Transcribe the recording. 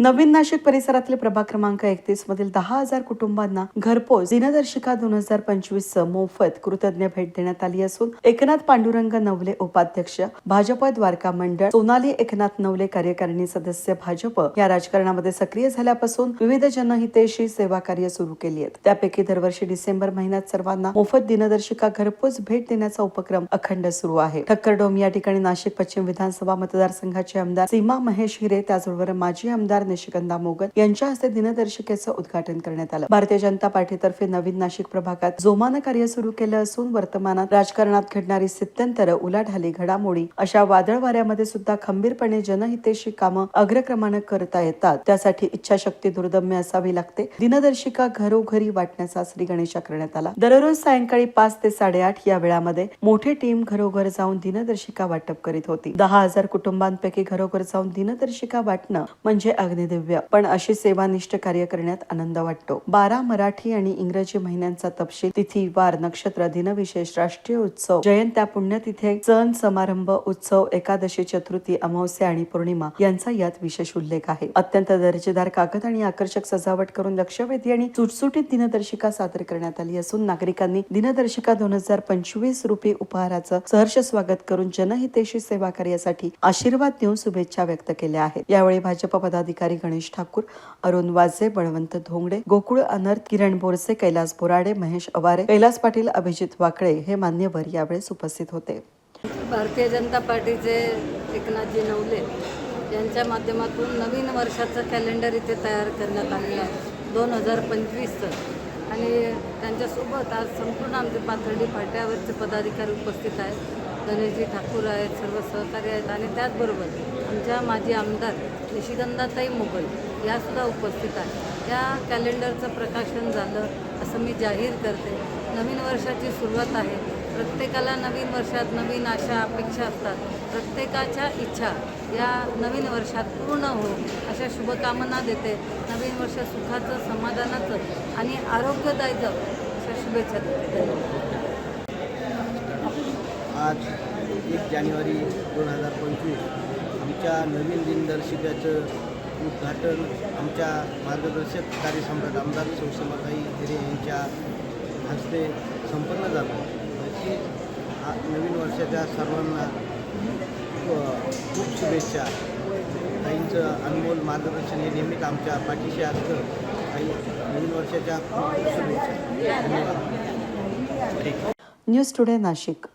नवीन नाशिक परिसरातील प्रभाग क्रमांक एकतीस मधील दहा हजार कुटुंबांना घरपोच दिनदर्शिका दोन हजार पंचवीस मोफत कृतज्ञ भेट देण्यात आली असून एकनाथ पांडुरंग नवले उपाध्यक्ष भाजप द्वारका मंडळ सोनाली एकनाथ नवले कार्यकारिणी सदस्य भाजप या राजकारणामध्ये सक्रिय झाल्यापासून विविध जनहितेशी सेवा कार्य सुरू केली आहेत. त्यापैकी दरवर्षी डिसेंबर महिन्यात सर्वांना मोफत दिनदर्शिका घरपोच भेट देण्याचा उपक्रम अखंड सुरू आहे. ठक्करडोम या ठिकाणी नाशिक पश्चिम विधानसभा मतदारसंघाचे आमदार सीमा महेश हिरे त्याचबरोबर माजी आमदार निशिकंदा मोगल यांच्या हस्ते दिनदर्शिकेचं उद्घाटन करण्यात आलं. भारतीय जनता पार्टीतर्फे नवीन नाशिक प्रभागात जोमानं कार्य सुरू केलं असून वर्तमानात राजकारणात घडणारी स्थित्यंतर उलाढाली घडामोडी अशा वादळ वाऱ्यामध्ये सुद्धा खंबीरपणे जनहितेशी कामं अग्रक्रमानं करता येतात. त्यासाठी इच्छाशक्ती दुर्दम्य असावी लागते. दिनदर्शिका घरोघरी वाटण्याचा श्री गणेशा करण्यात आला. दररोज सायंकाळी पाच ते साडेआठ या वेळामध्ये मोठी टीम घरोघर जाऊन दिनदर्शिका वाटप करीत होती. दहा हजार कुटुंबांपैकी घरोघर जाऊन दिनदर्शिका वाटणं म्हणजे अगदी दिव्य पण अशी सेवानिष्ठ कार्य करण्यात आनंद वाटतो. बारा मराठी आणि इंग्रजी महिन्यांचा तपशील तिथी वार नक्षत्र दिनविशेष राष्ट्रीय उत्सव जयंत्या पुण्यतिथे सण समारंभ उत्सव एकादशी चतुर्थी अमावस्या आणि पौर्णिमा यांचा यात विशेष उल्लेख आहे. अत्यंत दर्जेदार कागद आणि आकर्षक सजावट करून लक्षवेधी आणि सुटसुटीत दिनदर्शिका सादर करण्यात आली असून नागरिकांनी दिनदर्शिका दोन हजार पंचवीस रुपये उपहाराचं सहर्ष स्वागत करून जनहितेशी सेवा कार्यासाठी आशीर्वाद देऊन शुभेच्छा व्यक्त केल्या आहेत. यावेळी भाजप पदाधिकारी गणेश ठाकूर अरुण वाजे बळवंत धोंगडे गोकुळ अनर्थ किरण बोरसे कैलास बोराडे महेश अवारे कैलास पाटील अभिजित वाकळे हे मान्यवर यावेळेस उपस्थित होते. भारतीय जनता पार्टीचे एकनाथजी नवले यांच्या माध्यमातून नवीन वर्षाचं कॅलेंडर इथे तयार करण्यात आलेलं आहे. दोन हजार पंचवीसचं. आणि त्यांच्यासोबत आज संपूर्ण आमचे पाथर्डी फाट्यावरचे पदाधिकारी उपस्थित आहेत. गणेशजी ठाकूर आहेत सर्व सहकारी आहेत आणि त्याचबरोबर आमच्या माजी आमदार निशिगंधाताई मोगल यासुद्धा उपस्थित आहेत. या कॅलेंडरचं प्रकाशन झालं असं मी जाहीर करते. नवीन वर्षाची सुरुवात आहे. प्रत्येकाला नवीन वर्षात नवीन आशा अपेक्षा असतात. प्रत्येकाच्या इच्छा या नवीन वर्षात पूर्ण हो अशा शुभकामना देते. नवीन वर्ष सुखाचं समाधानाचं आणि आरोग्यदायचं अशा शुभेच्छा देते. धन्यवाद. आज एक जानेवारी दोन हजार पंचवीस. आमच्या नवीन दिनदर्शिकेचं उद्घाटन आमच्या मार्गदर्शक कार्यसम्राट आमदार सौसमाताई हिरे यांच्या हस्ते संपन्न झालं. अशी नवीन वर्षाच्या सर्वांना खूप शुभेच्छा. ताईंचं अनमोल मार्गदर्शन हे नेहमीच आमच्या पाठीशी असतं. आई नवीन वर्षाच्या खूप शुभेच्छा. धन्यवाद. News today Nashik.